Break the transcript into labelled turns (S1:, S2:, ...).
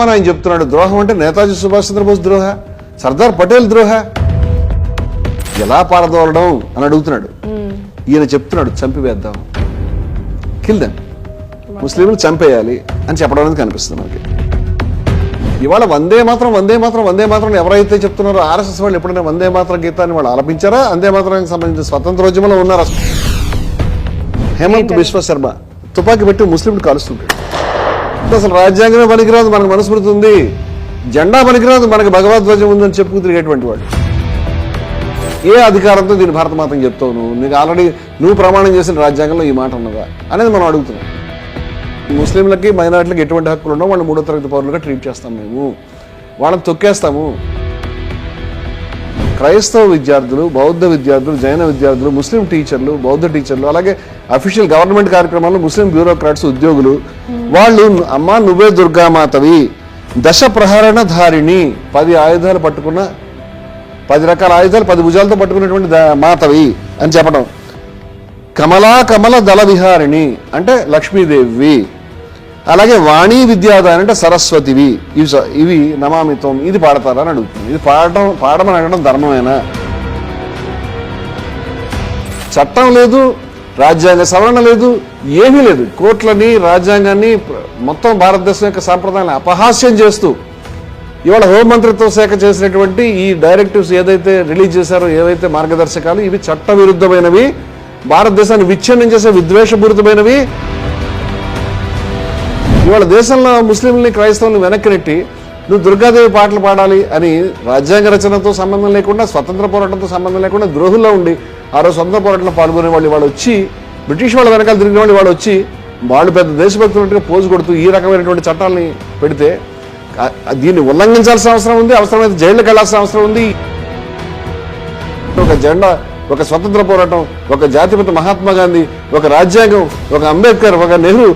S1: ఆయన చెప్తున్నాడు. ద్రోహం అంటే నేతాజీ సుభాష్ చంద్రబోస్ ద్రోహ సర్దార్ పటేల్ ద్రోహ. ఎలా పారదోలడం అని అడుగుతున్నాడు. ఈయన చెప్తున్నాడు చంపివేద్దాం. కిల్ దెమ్ ముస్లింలు చంపేయాలి అని చెప్పడం అనేది కనిపిస్తుంది మనకి. ఇవాళ వందే మాత్రం వందే మాత్రం వందే మాత్రం ఎవరైతే చెప్తున్నారో ఆర్ఎస్ఎస్ వాళ్ళు ఎప్పుడైనా వందే మాత్రం గీతాన్ని వాళ్ళు ఆలపించారా? వందే మాత్రానికి సంబంధించిన స్వతంత్రోద్యమంలో ఉన్నారా? హేమంత్ బిశ్వ శర్మ తుపాకీ పెట్టి ముస్లింలు కాలుస్తుంటాడు. అంటే అసలు రాజ్యాంగమే పనికిరాదు మనకు మనస్మృతి ఉంది. జెండా పనికిరాదు మనకి భగవద్ధ్వజం ఉందని చెప్పుకు తిరిగేటువంటి వాడు. ఏ అధికారంతో దీని భారతమాతం చెప్తావు నువ్వు నీకు ఆల్రెడీ నువ్వు ప్రమాణం చేసిన రాజ్యాంగంలో ఈ మాట ఉన్నదా? అనేది మనం అడుగుతున్నాం. ముస్లింలకి మైనార్టీలకి ఎటువంటి హక్కులు ఉన్నా వాళ్ళు మూడో తరగతి పౌరులుగా ట్రీట్ చేస్తాం మేము. వాళ్ళని తొక్కేస్తాము. క్రైస్తవ విద్యార్థులు బౌద్ధ విద్యార్థులు జైన విద్యార్థులు ముస్లిం టీచర్లు బౌద్ధ టీచర్లు అలాగే అఫీషియల్ గవర్నమెంట్ కార్యక్రమాల్లో ముస్లిం బ్యూరోక్రాట్స్ ఉద్యోగులు వాళ్ళు అమ్మా నువ్వే దుర్గామాతవి దశ ప్రహరణ ధారిణి పది ఆయుధాలు పట్టుకున్న పది రకాల ఆయుధాలు పది భుజాలతో పట్టుకున్నటువంటి మాతవి అని చెప్పడం కమలా కమల దళ విహారిణి అంటే లక్ష్మీదేవి. అలాగే వాణి విద్యాదాని అంటే సరస్వతివి. ఇవి ఇవి నమామిత్వం ఇది పాడతారా అని అడుగుతుంది. ఇది పాడటం పాడమని అడగడం ధర్మమేనా? చట్టం లేదు రాజ్యాంగ సవరణ లేదు ఏమీ లేదు. కోర్టులని రాజ్యాంగాన్ని మొత్తం భారతదేశం యొక్క సాంప్రదాయాన్ని అపహాస్యం చేస్తూ ఇవాళ హోంమంత్రిత్వ శాఖ చేసినటువంటి ఈ డైరెక్టివ్స్ ఏదైతే రిలీజ్ చేశారో ఏవైతే మార్గదర్శకాలు ఇవి చట్టవిరుద్ధమైనవి భారతదేశాన్ని విచ్ఛిన్నం చేసే విద్వేషపూరితమైనవి ఇవాళ దేశంలో ముస్లింలని క్రైస్తవుని వెనక్కి నెట్టి నువ్వు దుర్గాదేవి పాటలు పాడాలి అని రాజ్యాంగ రచనతో సంబంధం లేకుండా స్వతంత్ర పోరాటంతో సంబంధం లేకుండా ద్రోహుల్లో ఉండి ఆ రోజు స్వతంత్ర పోరాటంలో పాల్గొనే వాళ్ళు వాళ్ళు వచ్చి బ్రిటిష్ వాళ్ళ వెనకాల తిరిగిన వాళ్ళు వాళ్ళు వచ్చి వాళ్ళు పెద్ద దేశభక్తులుగా పోజు కొడుతూ ఈ రకమైనటువంటి చట్టాలని పెడితే దీన్ని ఉల్లంఘించాల్సిన అవసరం ఉంది అవసరమైతే జైళ్ళకి వెళ్ళాల్సిన అవసరం ఉంది. ఒక జెండా ఒక స్వతంత్ర పోరాటం ఒక జాతిపత మహాత్మా గాంధీ ఒక రాజ్యాంగం ఒక అంబేద్కర్ ఒక నెహ్రూ